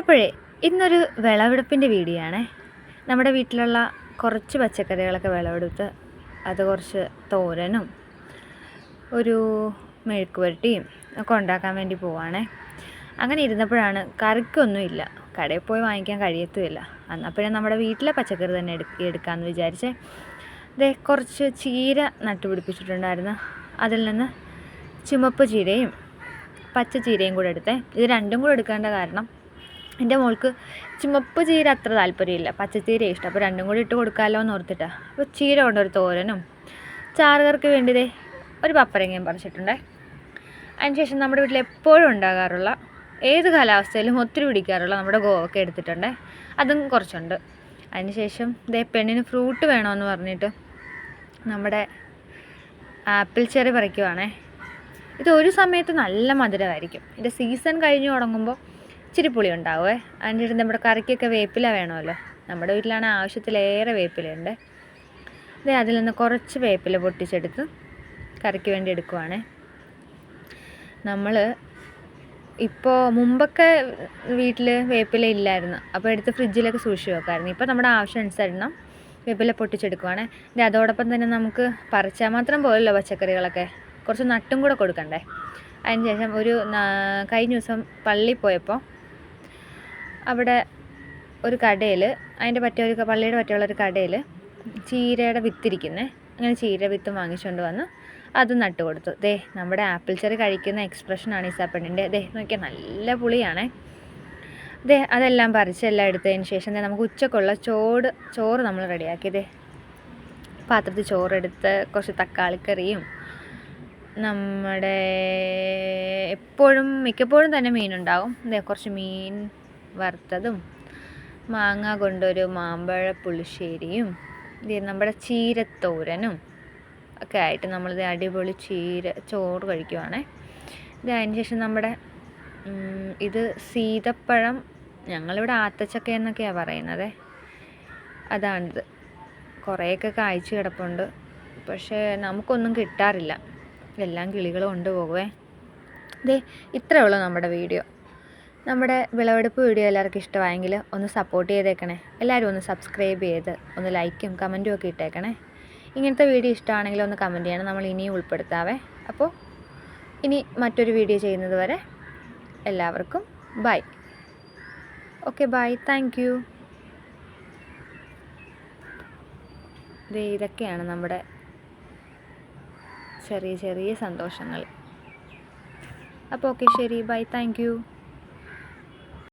അപ്പോഴേ ഇന്നൊരു വിളവെടുപ്പിന്റെ വീഡിയോ ആണേ നമ്മുടെ വീട്ടിലുള്ള കുറച്ച് പച്ചക്കറികളൊക്കെ വിളവെടുത്ത് അത് കുറച്ച് തോരനും ഒരു മെഴുക്ക് പുരട്ടിയും ഒക്കെ ഉണ്ടാക്കാൻ വേണ്ടി പോവാണേ. അങ്ങനെ ഇരുന്നപ്പോഴാണ് കറിക്കൊന്നുമില്ല. കടയിൽ പോയി വാങ്ങിക്കാൻ കഴിയത്തുമില്ല. അന്നപ്പോഴേ നമ്മുടെ വീട്ടിലെ പച്ചക്കറി തന്നെ എടു എടുക്കാമെന്ന് വിചാരിച്ചേ. ദേ കുറച്ച് ചീര നട്ടുപിടിപ്പിച്ചിട്ടുണ്ടായിരുന്നു. അതിൽ നിന്ന് ചുമപ്പ് ചീരയും പച്ച ചീരയും കൂടെ എടുത്തേ. ഇത് രണ്ടും കൂടെ എടുക്കേണ്ട കാരണം എന്റെ മോൾക്ക് ചുമപ്പ് ചീര അത്ര താല്പര്യമില്ല. പച്ചച്ചീര ഇഷ്ടം. അപ്പോൾ രണ്ടും കൂടി ഇട്ട് കൊടുക്കാമല്ലോ എന്ന് ഓർത്തിട്ടാണ് അപ്പോൾ ചീര കൊണ്ട് ഒരു തോരനും ചാറുകർക്ക് വേണ്ടി ദേ ഒരു പപ്പരങ്ങയും പറിച്ചിട്ടുണ്ടേ. അതിനുശേഷം നമ്മുടെ വീട്ടിൽ എപ്പോഴും ഉണ്ടാകാറുള്ള ഏത് കാലാവസ്ഥയിലും ഒത്തിരി പിടിക്കാറുള്ള നമ്മുടെ ഗോവക്ക എടുത്തിട്ടുണ്ട്. അതും കുറച്ചുണ്ട്. അതിനുശേഷം ഇതേ പെണ്ണിന് ഫ്രൂട്ട് വേണമെന്ന് പറഞ്ഞിട്ട് നമ്മുടെ ആപ്പിൾ ചെറി പറിക്കുവാണേ. ഇത് ഒരു സമയത്ത് നല്ല മധുരമായിരിക്കും. ഇതിന്റെ സീസൺ കഴിഞ്ഞ് തുടങ്ങുമ്പോൾ ഇച്ചിരി പുളി ഉണ്ടാവുമേ അതിന്റെ നമ്മുടെ കറിക്കൊക്കെ വേപ്പില വേണമല്ലോ. നമ്മുടെ വീട്ടിലാണ് ആവശ്യത്തിലേറെ വേപ്പിലയുണ്ട് അതെ അതിൽ നിന്ന് കുറച്ച് വേപ്പില പൊട്ടിച്ചെടുത്ത് കറിക്ക് വേണ്ടി എടുക്കുവാണേ. നമ്മൾ ഇപ്പോൾ മുമ്പൊക്കെ വീട്ടിൽ വേപ്പില ഇല്ലായിരുന്നു. അപ്പോൾ എടുത്ത് ഫ്രിഡ്ജിലൊക്കെ സൂക്ഷിച്ച് വെക്കാമായിരുന്നു ഇപ്പോൾ നമ്മുടെ ആവശ്യം അനുസരണം വേപ്പില പൊട്ടിച്ചെടുക്കുവാണേ. ഇത് അതോടൊപ്പം തന്നെ നമുക്ക് പറിച്ചാൽ മാത്രം പോലല്ലോ പച്ചക്കറികളൊക്കെ. കുറച്ച് നട്ടും കൂടെ കൊടുക്കണ്ടേ? അതിന് ശേഷം ഒരു കഴിഞ്ഞ ദിവസം പള്ളിയിൽ പോയപ്പോൾ അവിടെ ഒരു കടയിൽ അതിന്റെ പറ്റിയ ഒരു പള്ളിയുടെ പറ്റിയുള്ള ഒരു കടയിൽ ചീരയുടെ വിത്തിരിക്കുന്നേ. അങ്ങനെ ചീര വിത്ത് വാങ്ങിച്ചുകൊണ്ട് വന്ന് അത് നട്ട് കൊടുത്തു ദേ നമ്മുടെ ആപ്പിൾ ചെറി കഴിക്കുന്ന എക്സ്പ്രഷനാണ് ഈ സാപ്പണ്ണിന്റെ ദേ നോക്കിയാൽ നല്ല പുളിയാണേ. ദേ അതെല്ലാം പറിച്ചെല്ലാം എടുത്തതിന് ശേഷം ദേ നമുക്ക് ഉച്ചക്കുള്ള ചോട് ചോറ് നമ്മൾ റെഡിയാക്കി. ദേ പാത്രത്തിൽ ചോറെടുത്ത് കുറച്ച് തക്കാളിക്കറിയും നമ്മുടെ എപ്പോഴും മിക്കപ്പോഴും തന്നെ മീനുണ്ടാവും. ദേ കുറച്ച് മീൻ വറുത്തതും മാങ്ങ കൊണ്ടൊരു മാമ്പഴ പുളിശ്ശേരിയും നമ്മുടെ ചീരത്തോരനും ഒക്കെ ആയിട്ട് നമ്മളിത് അടിപൊളി ചീര ചോറ് കഴിക്കുവാണേ. ഇത് അതിന് ശേഷം നമ്മുടെ ഇത് സീതപ്പഴം ഞങ്ങളിവിടെ ആത്തച്ചക്ക എന്നൊക്കെയാണ് പറയുന്നത്. അതാണിത്. കുറേയൊക്കെ കായ്ച്ചു കിടപ്പുണ്ട്. പക്ഷേ നമുക്കൊന്നും കിട്ടാറില്ല. എല്ലാം കിളികൾ കൊണ്ടുപോകുവേ. ഇതേ ഇത്രയേ ഉള്ളൂ നമ്മുടെ വീഡിയോ. നമ്മുടെ വിളവെടുപ്പ് വീഡിയോ എല്ലാവർക്കും ഇഷ്ടമായെങ്കിൽ ഒന്ന് സപ്പോർട്ട് ചെയ്തേക്കണേ. എല്ലാവരും ഒന്ന് സബ്സ്ക്രൈബ് ചെയ്ത് ഒന്ന് ലൈക്കും കമന്റും ഒക്കെ ഇട്ടേക്കണേ. ഇങ്ങനത്തെ വീഡിയോ ഇഷ്ടമാണെങ്കിൽ ഒന്ന് കമന്റ് ചെയ്യണം. നമ്മൾ ഇനിയും ഉൾപ്പെടുത്താവേ. അപ്പോൾ ഇനി മറ്റൊരു വീഡിയോ ചെയ്യുന്നത് വരെ എല്ലാവർക്കും bye okay bye thank you ഇതൊക്കെയാണ് നമ്മുടെ ചെറിയ ചെറിയ സന്തോഷങ്ങൾ. അപ്പോൾ ഓക്കെ ശരി. Bye thank